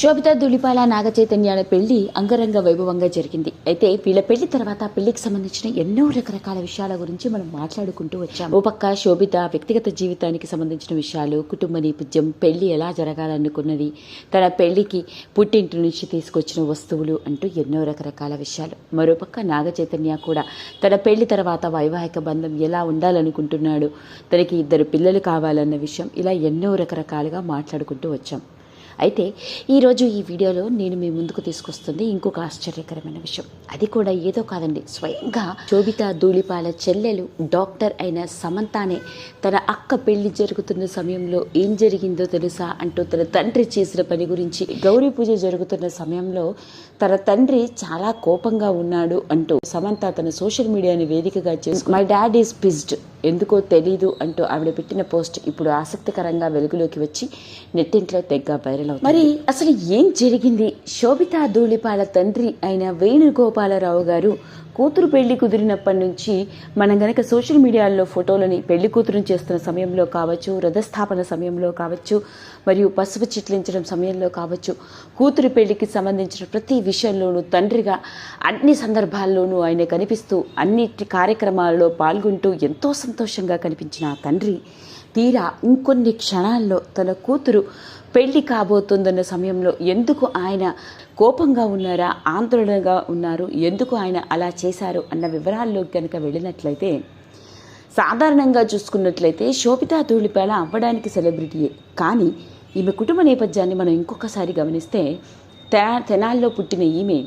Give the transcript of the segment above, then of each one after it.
శోభిత దులిపాల నాగచైతన్యాల పెళ్ళి అంగరంగ వైభవంగా జరిగింది. అయితే వీళ్ళ పెళ్ళి తర్వాత పెళ్ళికి సంబంధించిన ఎన్నో రకరకాల విషయాల గురించి మనం మాట్లాడుకుంటూ వచ్చాం ఓ పక్క శోభిత వ్యక్తిగత జీవితానికి సంబంధించిన విషయాలు కుటుంబ నేపథ్యం పెళ్ళి ఎలా జరగాలనుకున్నది తన పెళ్ళికి పుట్టింటి నుంచి తీసుకొచ్చిన వస్తువులు అంటూ ఎన్నో రకరకాల విషయాలు. మరోపక్క నాగచైతన్య కూడా తన పెళ్ళి తర్వాత వైవాహిక బంధం ఎలా ఉండాలనుకుంటున్నాడు తనకి ఇద్దరు పిల్లలు కావాలన్న విషయం ఇలా ఎన్నో రకరకాలుగా మాట్లాడుకుంటూ వచ్చాం. అయితే ఈరోజు ఈ వీడియోలో నేను మీ ముందుకు తీసుకొస్తుంది ఇంకొక ఆశ్చర్యకరమైన విషయం. అది కూడా ఏదో కాదండి. స్వయంగా శోభిత ధూళిపాల చెల్లెలు డాక్టర్ అయిన సమంతానే తన అక్క పెళ్ళి జరుగుతున్న సమయంలో ఏం జరిగిందో తెలుసా అంటూ తన తండ్రి చేసిన పని గురించి గౌరీ పూజ జరుగుతున్న సమయంలో తన తండ్రి చాలా కోపంగా ఉన్నాడు అంటూ సమంత తన సోషల్ మీడియాని వేదికగా చేసి మై డాడ్ ఈస్ పిజ్డ్ ఎందుకో తెలీదు అంటూ ఆవిడ పెట్టిన పోస్ట్ ఇప్పుడు ఆసక్తికరంగా వెలుగులోకి వచ్చి నెట్టింట్లో తెగ్గ వైరల్ అవుతుంది. మరి అసలు ఏం జరిగింది? శోభితా ధూళిపాల తండ్రి అయిన వేణుగోపాలరావు గారు కూతురు పెళ్ళి కుదిరినప్పటి నుంచి మనం గనక సోషల్ మీడియాలో ఫోటోలని పెళ్ళి కూతురుని చేస్తున్న సమయంలో కావచ్చు రథస్థాపన సమయంలో కావచ్చు మరియు పసుపు చిట్లించడం సమయంలో కావచ్చు కూతురు పెళ్ళికి సంబంధించిన ప్రతి విషయంలోనూ తండ్రిగా అన్ని సందర్భాల్లోనూ ఆయన కనిపిస్తూ అన్నిటి కార్యక్రమాల్లో పాల్గొంటూ ఎంతో సంతోషంగా కనిపించిన ఆ తండ్రి తీరా ఇంకొన్ని క్షణాల్లో తన కూతురు పెళ్ళి కాబోతుందన్న సమయంలో ఎందుకు ఆయన కోపంగా ఉన్నారా ఆందోళనగా ఉన్నారు ఎందుకు ఆయన అలా చేశారు అన్న వివరాల్లోకి కనుక వెళ్ళినట్లయితే సాధారణంగా చూసుకున్నట్లయితే శోభితా ధూళిపాల అవ్వడానికి సెలబ్రిటీయే. కానీ ఈమె కుటుంబ నేపథ్యాన్ని మనం ఇంకొకసారి గమనిస్తే తె తెనాల్లో పుట్టిన ఈమె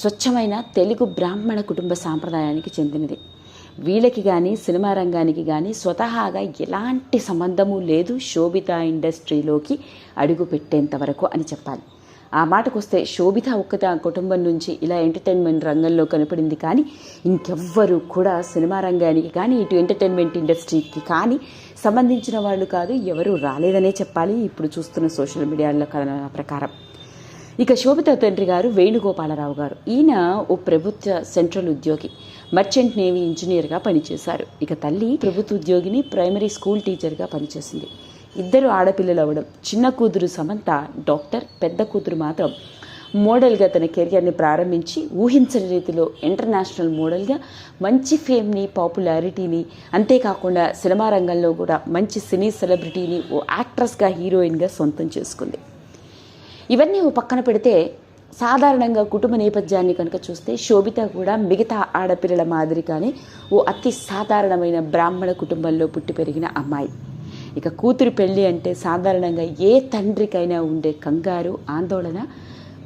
స్వచ్ఛమైన తెలుగు బ్రాహ్మణ కుటుంబ సాంప్రదాయానికి చెందినది. వీళ్ళకి కానీ సినిమా రంగానికి కానీ స్వతహాగా ఎలాంటి సంబంధము లేదు శోభిత ఇండస్ట్రీలోకి అడుగు పెట్టేంత వరకు అని చెప్పాలి. ఆ మాటకొస్తే శోభిత ఒక్కత కుటుంబం నుంచి ఇలా ఎంటర్టైన్మెంట్ రంగంలో కనపడింది కానీ ఇంకెవ్వరు కూడా సినిమా రంగానికి కానీ ఇటు ఎంటర్టైన్మెంట్ ఇండస్ట్రీకి కానీ సంబంధించిన వాళ్ళు కాదు ఎవరు రాలేదనే చెప్పాలి. ఇప్పుడు చూస్తున్న సోషల్ మీడియాలో ప్రకారం. ఇక శోభిత తండ్రి గారు వేణుగోపాలరావు గారు. ఈయన ఓ ప్రభుత్వ సెంట్రల్ ఉద్యోగి మర్చెంట్ నేవీ ఇంజనీర్గా పనిచేశారు. ఇక తల్లి ప్రభుత్వ ఉద్యోగిని ప్రైమరీ స్కూల్ టీచర్గా పనిచేసింది. ఇద్దరు ఆడపిల్లలు అవ్వడం చిన్న కూతురు సమంత డాక్టర్ పెద్ద కూతురు మాత్రం మోడల్గా తన కెరియర్ని ప్రారంభించి ఊహించని రీతిలో ఇంటర్నేషనల్ మోడల్గా మంచి ఫేమ్ని పాపులారిటీని అంతేకాకుండా సినిమా రంగంలో కూడా మంచి సినీ సెలబ్రిటీని ఓ యాక్ట్రెస్గా హీరోయిన్గా సొంతం చేసుకుంది. ఇవన్నీ పక్కన పెడితే సాధారణంగా కుటుంబ నేపథ్యాన్ని కనుక చూస్తే శోభిత కూడా మిగతా ఆడపిల్లల మాదిరిగానే ఓ అతి సాధారణమైన బ్రాహ్మణ కుటుంబంలో పుట్టి పెరిగిన అమ్మాయి. ఇక కూతురు పెళ్ళి అంటే సాధారణంగా ఏ తండ్రికైనా ఉండే కంగారు ఆందోళన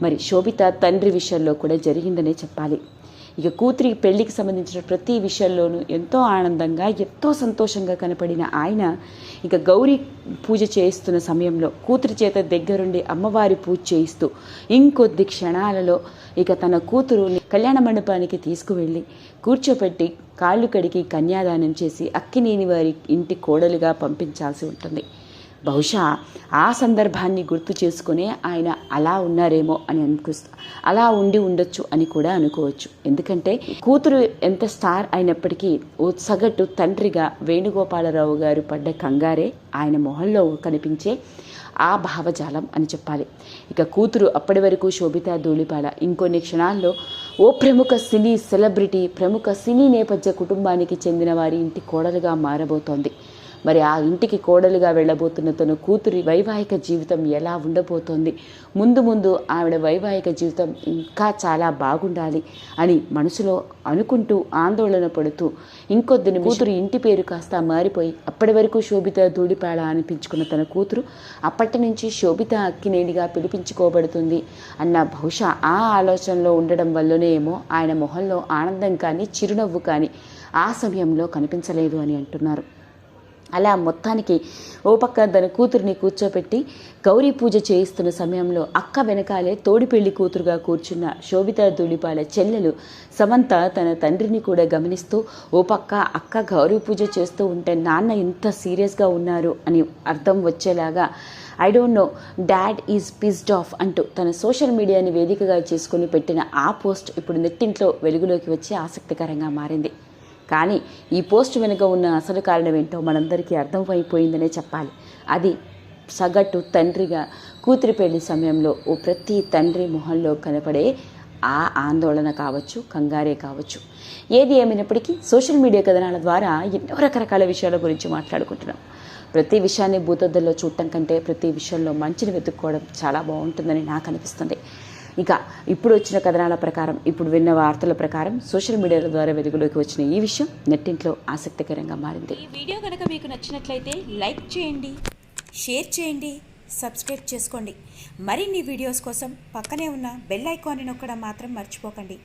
మరి శోభిత తండ్రి విషయంలో కూడా జరిగిందనే చెప్పాలి. ఇక కూతురి పెళ్ళికి సంబంధించిన ప్రతి విషయంలోనూ ఎంతో ఆనందంగా ఎంతో సంతోషంగా కనపడిన ఆయన ఇక గౌరీ పూజ చేయిస్తున్న సమయంలో కూతురి చేత దగ్గరుండి అమ్మవారి పూజ చేయిస్తూ ఇంకొద్ది క్షణాలలో ఇక తన కూతురుని కళ్యాణ మండపానికి తీసుకువెళ్ళి కూర్చోపెట్టి కాళ్ళు కడిగి కన్యాదానం చేసి అక్కినేని వారి ఇంటి కోడలుగా పంపించాల్సి ఉంటుంది. బహుశా ఆ సందర్భాన్ని గుర్తు చేసుకునే ఆయన అలా ఉన్నారేమో అని అనిపిస్తా అలా ఉండి ఉండొచ్చు అని కూడా అనుకోవచ్చు. ఎందుకంటే కూతురు ఎంత స్టార్ అయినప్పటికీ ఓ సగటు తండ్రిగా వేణుగోపాలరావు గారు పడ్డ కంగారే ఆయన మొహంలో కనిపించే ఆ భావజాలం అని చెప్పాలి. ఇక కూతురు అప్పటి వరకు శోభిత ధూళిపాల ఇంకొన్ని క్షణాల్లో ఓ ప్రముఖ సినీ సెలబ్రిటీ ప్రముఖ సినీ నేపథ్య కుటుంబానికి చెందిన వారి ఇంటి కోడలుగా మారబోతోంది. మరి ఆ ఇంటికి కోడలుగా వెళ్ళబోతున్న తన కూతురి వైవాహిక జీవితం ఎలా ఉండబోతోంది? ముందు ముందు ఆవిడ వైవాహిక జీవితం ఇంకా చాలా బాగుండాలి అని మనసులో అనుకుంటూ ఆందోళన పడుతూ ఇంకొద్దిని కూతురు ఇంటి పేరు కాస్త మారిపోయి అప్పటి వరకు శోభిత ధూళిపాళ అనిపించుకున్న తన కూతురు అప్పటి నుంచి శోభిత అక్కినేనిగా పిలిపించుకోబడుతుంది అన్న బహుశా ఆ ఆలోచనలో ఉండడం వల్లనే ఏమో ఆయన మొహంలో ఆనందం కానీ చిరునవ్వు కానీ ఆ సమయంలో కనిపించలేదు అని అంటున్నారు. అలా మొత్తానికి ఓ పక్క తన కూతురిని కూర్చోపెట్టి గౌరీ పూజ చేయిస్తున్న సమయంలో అక్క వెనకాలే తోడి పెళ్ళి కూతురుగా కూర్చున్న శోభిత ధూళిపాల చెల్లెలు సమంత తన తండ్రిని కూడా గమనిస్తూ ఓ పక్క అక్క గౌరీ పూజ చేస్తూ ఉంటే నాన్న ఇంత సీరియస్గా ఉన్నారు అని అర్థం వచ్చేలాగా I don't know dad is pissed off అంటూ తన సోషల్ మీడియాని వేదికగా చేసుకుని పెట్టిన ఆ పోస్ట్ ఇప్పుడు నెట్టింట్లో వెలుగులోకి వచ్చి ఆసక్తికరంగా మారింది. కానీ ఈ పోస్ట్ వెనుక ఉన్న అసలు కారణం ఏంటో మనందరికీ అర్థమైపోయిందనే చెప్పాలి. అది సగటు తండ్రిగా కూతురి పెళ్ళి సమయంలో ఓ ప్రతి తండ్రి మొహంలో కనపడే ఆ ఆందోళన కావచ్చు కంగారే కావచ్చు. ఏది ఏమైనప్పటికీ సోషల్ మీడియా కథనాల ద్వారా ఎన్నో రకరకాల విషయాల గురించి మాట్లాడుకుంటున్నాం. ప్రతి విషయాన్ని భూతద్దల్లో చూడటం కంటే ప్రతి విషయంలో మంచిని వెతుక్కోవడం చాలా బాగుంటుందని నాకు అనిపిస్తుంది. ఇక ఇప్పుడు వచ్చిన కథనాల ప్రకారం ఇప్పుడు విన్న వార్తల ప్రకారం సోషల్ మీడియాల ద్వారా వెలుగులోకి వచ్చిన ఈ విషయం నెట్టింట్లో ఆసక్తికరంగా మారింది. ఈ వీడియో కనుక మీకు నచ్చినట్లయితే లైక్ చేయండి షేర్ చేయండి సబ్స్క్రైబ్ చేసుకోండి. మరిన్ని వీడియోస్ కోసం పక్కనే ఉన్న బెల్ ఐకాన్ని నొక్కడం మాత్రం మర్చిపోకండి.